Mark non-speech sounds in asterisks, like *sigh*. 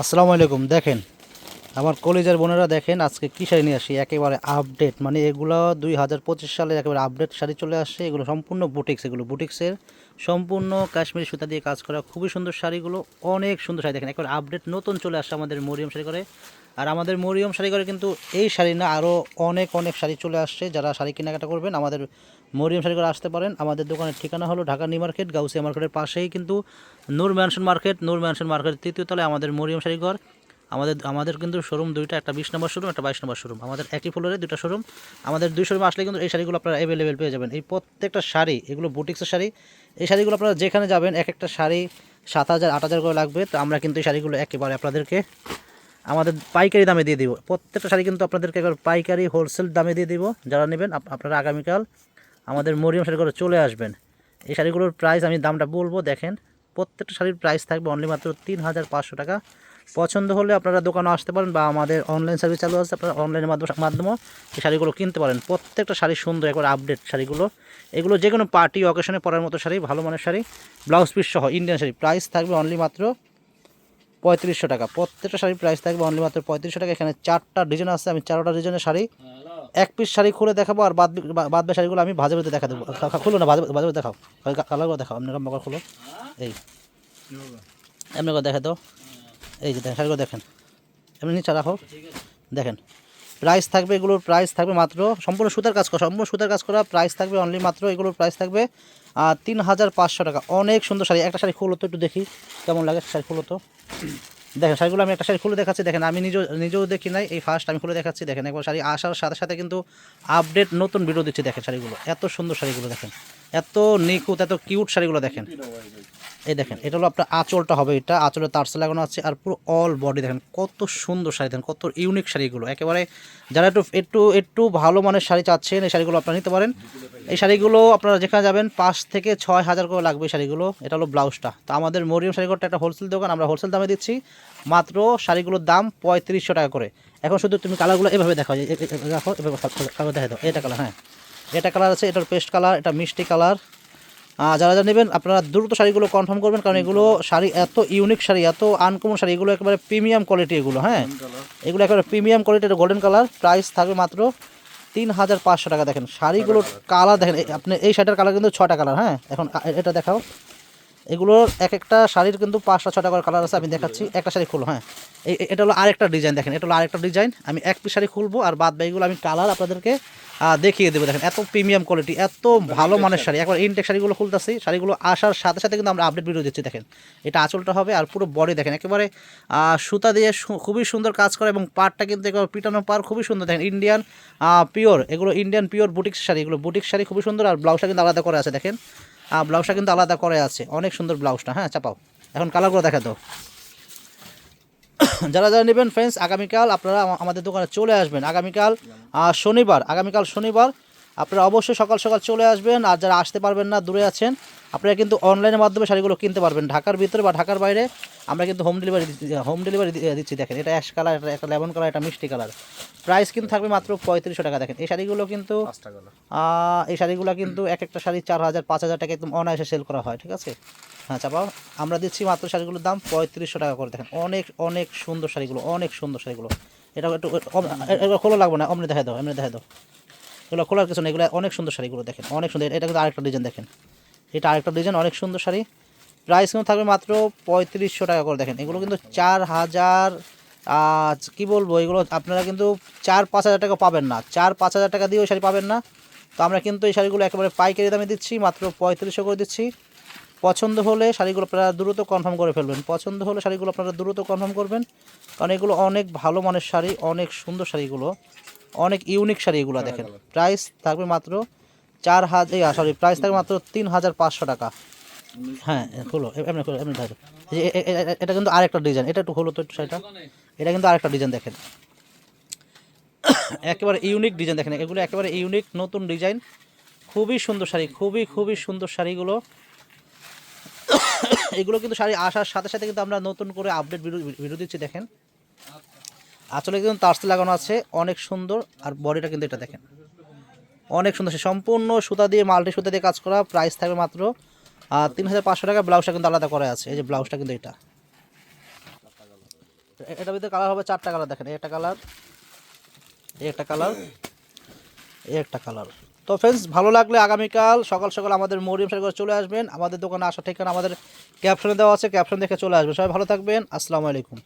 আসসালামু আলাইকুম দেখেন। আমার কলেজের বোনেরা দেখেন আজকে কী শাড়ি নিয়ে আসি? একেবারে আপডেট মানে এগুলো দুই হাজার পঁচিশ সালে একেবারে আপডেট শাড়ি চলে আসছে। এগুলো সম্পূর্ণ বুটিক্স এগুলো বুটিক্সের সম্পূর্ণ কাশ্মীরি সুতা দিয়ে কাজ করা খুবই সুন্দর শাড়িগুলো, অনেক সুন্দর শাড়ি দেখেন। একেবারে আপডেট নতুন চলে আসছে আমাদের মরিয়ম শাড়ি করে আর আমাদের মরিয়ম শাড়ি করে কিন্তু এই শাড়ি না আরও অনেক অনেক শাড়ি চলে আসছে। যারা শাড়ি কেনাকাটা করবেন, আমাদের মরিয়ম শাড়ি করে আসতে পারেন। আমাদের দোকানের ঠিকানা হলো ঢাকা নিউ মার্কেট, গাউসিয়া মার্কেটের পাশেই কিন্তু Noor mansion market, Noor mansion মার্কেটের তৃতীয় তলায় আমাদের মরিয়ম শাড়ি ঘর। আমাদের আমাদের কিন্তু শোরুম দুইটা, একটা বিশ নম্বর শোরুম একটা বাইশ নম্বর শোরুম আমাদের একই ফ্লোরে দুটো শোরুম আমাদের দুই শোরুমে আসলে কিন্তু এই শাড়িগুলো আপনারা অ্যাভেলেবেল পেয়ে যাবেন। এই প্রত্যেকটা শাড়ি, এগুলো বুটিক্সের শাড়ি, এই শাড়িগুলো আপনারা যেখানে যাবেন, এক একটা শাড়ি সাত হাজার, আট হাজার করে লাগবে। তো আমরা কিন্তু এই শাড়িগুলো একেবারে আপনাদেরকে আমাদের পাইকারি দামে দিয়ে দিব। প্রত্যেকটা শাড়ি কিন্তু আপনাদেরকে একবার পাইকারি হোলসেল দামে দিয়ে দিব। যারা নেবেন আপনারা আগামীকাল আমাদের মরিয়াম শাড়ি করে চলে আসবেন। এই শাড়িগুলোর প্রাইস আমি দামটা বলব, দেখেন। প্রত্যেকটা শাড়ির প্রাইস থাকবে অনলি মাত্র তিন হাজার পাঁচশো টাকা। পছন্দ হলে আপনারা দোকানে আসতে পারেন বা আমাদের অনলাইন সার্ভিস চালু আছে, আপনারা অনলাইনের মাধ্যমে মাধ্যমেও এই শাড়িগুলো কিনতে পারেন। প্রত্যেকটা শাড়ি সুন্দর, একবার আপডেট শাড়িগুলো। এগুলো যে কোনো পার্টি অকেশনে পরার মতো শাড়ি, ভালো মানের শাড়ি ব্লাউজ পিস সহ ইন্ডিয়ান শাড়ি। প্রাইস থাকবে অনলি মাত্র পঁয়ত্রিশশো টাকা। প্রত্যেকটা শাড়ির প্রাইস থাকবে অনলি মাত্র পঁয়ত্রিশশো টাকা। এখানে চারটা ডিজাইন আছে, আমি চারটা ডিজাইনের শাড়ি। এক পিস শাড়ি খুলে দেখাবো আর বাদ বাদ শাড়িগুলো আমি ভাজে ভাজে দেখা দেবো খুলো না, ভাজে ভাজে দেখাও। কালারগুলো দেখাও। আপনার মগর খুলো। এই। এমনি দেখা দাও। এই যে দেখেন দেখেন। এমনি নিচে রাখো। দেখেন প্রাইস থাকবে, এগুলোর প্রাইস থাকবে মাত্র, সম্পূর্ণ সুতার কাজ করা, সম্পূর্ণ সুতার কাজ করা প্রাইস থাকবে অনলি মাত্র, এগুলোর প্রাইস থাকবে তিন হাজার পাঁচশো টাকা। অনেক সুন্দর শাড়ি। একটা শাড়ি খুলো তো, একটু দেখি কেমন লাগে শাড়ি খুলো তো। দেখেন, শাড়িগুলো আমি একটা শাড়ি খুলে দেখাচ্ছি। দেখেন, আমি নিজেও নিজেও দেখি নাই, এই ফার্স্ট আমি খুলে দেখাচ্ছি। দেখেন, একবার শাড়ি আসার সাথে সাথে কিন্তু আপডেট নতুন ভিডিও দিচ্ছি। দেখেন শাড়িগুলো। এত সুন্দর শাড়িগুলো, দেখেন। এত নিখুঁত, এত কিউট শাড়িগুলো, দেখেন। এই দেখেন, এটা হলো আপনার আঁচলটা হবে এটা আঁচলে তারসে লাগানো আছে, আর পুরো অল বডি দেখেন, কত সুন্দর শাড়ি, দেখেন, কত ইউনিক শাড়িগুলো। একেবারে যারা একটু একটু একটু ভালো মানের শাড়ি চাচ্ছেন, এই শাড়িগুলো আপনারা নিতে পারেন। এই শাড়িগুলো আপনারা যেখানে যাবেন, পাঁচ থেকে ছয় হাজার করে লাগবে এই শাড়িগুলো। এটা হলো ব্লাউজটা। তো আমাদের মরিয়ম শাড়িঘরটা একটা হোলসেল দোকান, আমরা হোলসেল দামে দিচ্ছি মাত্র শাড়িগুলোর দাম পঁয়ত্রিশশো টাকা করে। এখন শুধু তুমি কালারগুলো এভাবে দেখো এ- দেখো এভাবে দেখা দাও এটা কালার হ্যাঁ। এটা কালার আছে, এটার পেস্ট কালার এটা মিষ্টি কালার যারা যারা নেবেন আপনারা দ্রুত শাড়িগুলো কনফার্ম করবেন কারণ এগুলো শাড়ি এত ইউনিক শাড়ি এত আনকমন শাড়ি এগুলো একেবারে প্রিমিয়াম কোয়ালিটি এগুলো হ্যাঁ? এগুলো একেবারে প্রিমিয়াম কোয়ালিটির গোল্ডেন কালার প্রাইস থাকবে মাত্র তিন হাজার পাঁচশো টাকা। দেখেন শাড়িগুলোর কালার দেখেন আপনি এই শাড়িটার কালার কিন্তু ছটা কালার হ্যাঁ? এখন এটা দেখাও। এগুলোর এক একটা শাড়ির কিন্তু পাঁচটা ছটা করে কালার আছে আমি দেখাচ্ছি। একটা শাড়ি খুলো হ্যাঁ। এটা হলো আরেকটা ডিজাইন দেখেন এটা হলো আরেকটা ডিজাইন আমি এক পিস শাড়ি খুলবো আর বাদ বাকিগুলো আমি কালার আপনাদেরকে দেখিয়ে দেবো। দেখেন এত প্রিমিয়াম কোয়ালিটি এত ভালো মানের শাড়ি। একবার ইনটেক শাড়িগুলো খুলতেছি শাড়িগুলো আসার সাথে সাথে কিন্তু আমরা আপডেট ভিডিও দিচ্ছি দেখেন। এটা আঁচলটা হবে আর পুরো বডি দেখেন একেবারে সুতা দিয়ে খুবই সুন্দর কাজ করে এবং পাড়টা কিন্তু একেবারে পিটানো পার খুবই সুন্দর। দেখেন ইন্ডিয়ান পিওর এগুলো ইন্ডিয়ান পিওর বুটিক শাড়ি এগুলো বুটিক শাড়ি খুবই সুন্দর আর ব্লাউজটা কিন্তু আলাদা করে আছে দেখেন। ব্লাউজটা কিন্তু আলাদা করে আছে। অনেক সুন্দর ব্লাউজটা হ্যাঁ চাপাও। এখন কালারগুলো দেখা দাও। *coughs* যারা যারা নেবেন ফ্রেন্ডস আগামীকাল আপনারা আমাদের দোকানে চলে আসবেন। আগামীকাল শনিবার আগামীকাল শনিবার আপনারা অবশ্যই সকাল সকাল চলে আসবেন আর যারা আসতে পারবেন না দূরে আছেন আপনারা কিন্তু অনলাইনের মাধ্যমে শাড়িগুলো কিনতে পারবেন। ঢাকার ভিতরে বা ঢাকার বাইরে আমরা কিন্তু হোম ডেলিভারি হোম ডেলিভারি দিচ্ছি দেখেন। এটা অ্যাশ কালার এটা একটা লেমন কালার এটা মিষ্টি কালার প্রাইস কিন্তু থাকবে মাত্র পঁয়ত্রিশশো টাকা দেখেন। এই শাড়িগুলো কিন্তু এই শাড়িগুলো কিন্তু এক একটা শাড়ি চার হাজার পাঁচ হাজার টাকা একদম অনায়াসে সেল করা হয় ঠিক আছে? হ্যাঁ চাপাও। আমরা দিচ্ছি মাত্র শাড়িগুলোর দাম পঁয়ত্রিশশো টাকা করে দেখেন। অনেক অনেক সুন্দর শাড়িগুলো অনেক সুন্দর শাড়িগুলো। এটা একটু খোলা লাগবে না অমনি দেখা দাও এমনি দেখা দাও। এগুলো খোলার কিছু না এগুলো অনেক সুন্দর শাড়িগুলো দেখেন, অনেক সুন্দর। এটা কিন্তু আরেকটা ডিজাইন দেখেন। এটা আরেকটা ডিজাইন অনেক সুন্দর শাড়ি। প্রাইস কিন্তু থাকবে মাত্র পঁয়ত্রিশশো টাকা করে দেখেন। এগুলো কিন্তু চার হাজার কি বলব, এগুলো আপনারা কিন্তু চার পাঁচ হাজার টাকা পাবেন না। চার পাঁচ হাজার টাকা দিয়েও শাড়ি পাবেন না। তো আমরা কিন্তু এই শাড়িগুলো একেবারে পাইকারি দামে দিচ্ছি, মাত্র পঁয়ত্রিশশো করে দিচ্ছি। পছন্দ হলে শাড়িগুলো আপনারা দ্রুত কনফার্ম করে ফেলবেন। পছন্দ হলে শাড়িগুলো আপনারা দ্রুত কনফার্ম করবেন। কারণ এগুলো অনেক ভালো মানের শাড়ি, অনেক সুন্দর শাড়িগুলো। অনেক ইউনিক শাড়ি এগুলো দেখেন। প্রাইস থাকবে মাত্র চার হাজার সরি প্রাইস থাকবে মাত্র তিন হাজার পাঁচশো টাকা। হ্যাঁ হলো এমনি এমনি ধরো এটা কিন্তু আরেকটা ডিজাইন এটা একটু হলো তো একটু শাড়িটা। এটা কিন্তু আরেকটা ডিজাইন দেখেন। *coughs* একেবারে ইউনিক ডিজাইন দেখেন এগুলো একেবারে ইউনিক নতুন ডিজাইন খুবই সুন্দর শাড়ি খুবই খুবই সুন্দর শাড়িগুলো। *coughs* এগুলো কিন্তু শাড়ি আসার সাথে সাথে কিন্তু আমরা নতুন করে আপডেট ভিডিও দিচ্ছি দেখেন। আসলে কিন্তু তারসে লাগানো আছে, অনেক সুন্দর, আর বডিটা কিন্তু এটা দেখেন। অনেক সুন্দর, সে সম্পূর্ণ সুতা দিয়ে মাল্টি সুতা দিয়ে কাজ করা প্রাইস থাকবে মাত্র আর তিন হাজার পাঁচশো টাকা ব্লাউজটা কিন্তু আলাদা করা আছে, এই যে ব্লাউজটা কিন্তু এটা। এটার ভিতরে কালার হবে চারটা কালার দেখেন, একটা কালার একটা কালার একটা কালার তো ফ্রেন্ডস ভালো লাগলে আগামীকাল, সকাল সকাল আমাদের মরিয়ম সাহেব চলে আসবেন। আমাদের দোকানে আসা ঠিকানা আমাদের ক্যাপশনে দেওয়া আছে ক্যাপশন দেখে চলে আসবেন। সবাই ভালো থাকবেন, আসসালামু আলাইকুম।